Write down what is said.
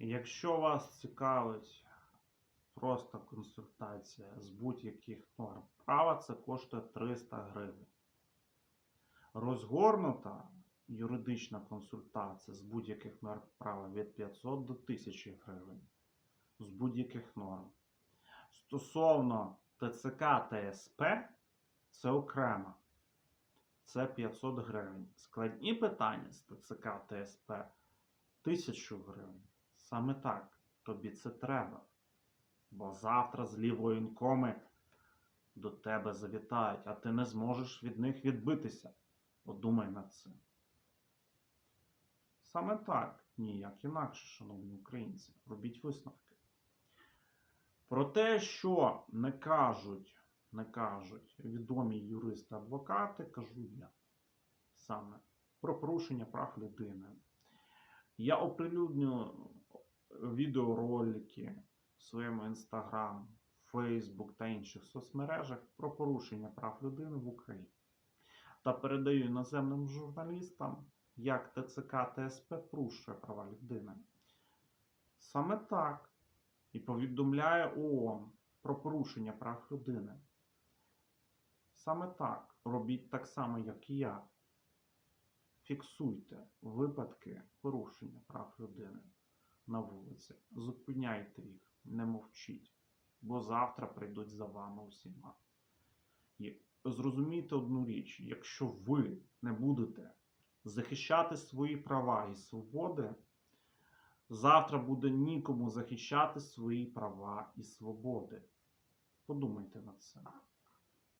Якщо вас цікавить просто консультація з будь-яких норм права, це коштує 300 гривень. Розгорнута юридична консультація з будь-яких норм права від 500 до 1000 гривень. З будь-яких норм. Стосовно ТЦК та СП, це окремо. Це 500 гривень. Складні питання з ТЦК та СП 1000 гривень. Саме так. Тобі це треба. Бо завтра злі воєнкоми до тебе завітають, а ти не зможеш від них відбитися. Подумай над цим. Саме так, ніяк інакше, шановні українці. Робіть висновки. Про те, що не кажуть, не кажуть відомі юристи-адвокати, кажу я саме про порушення прав людини. Я оприлюдню відеоролики в своєму інстаграм, Фейсбук та інших соцмережах про порушення прав людини в Україні та передаю іноземним журналістам, як ТЦК та СП порушує права людини. Саме так і повідомляє ООН про порушення прав людини. Саме так робіть так само, як і я. Фіксуйте випадки порушення прав людини на вулиці. Зупиняйте їх, не мовчіть, бо завтра прийдуть за вами усіма. І зрозумійте одну річ: якщо ви не будете захищати свої права і свободи, завтра буде нікому захищати свої права і свободи. Подумайте над цим.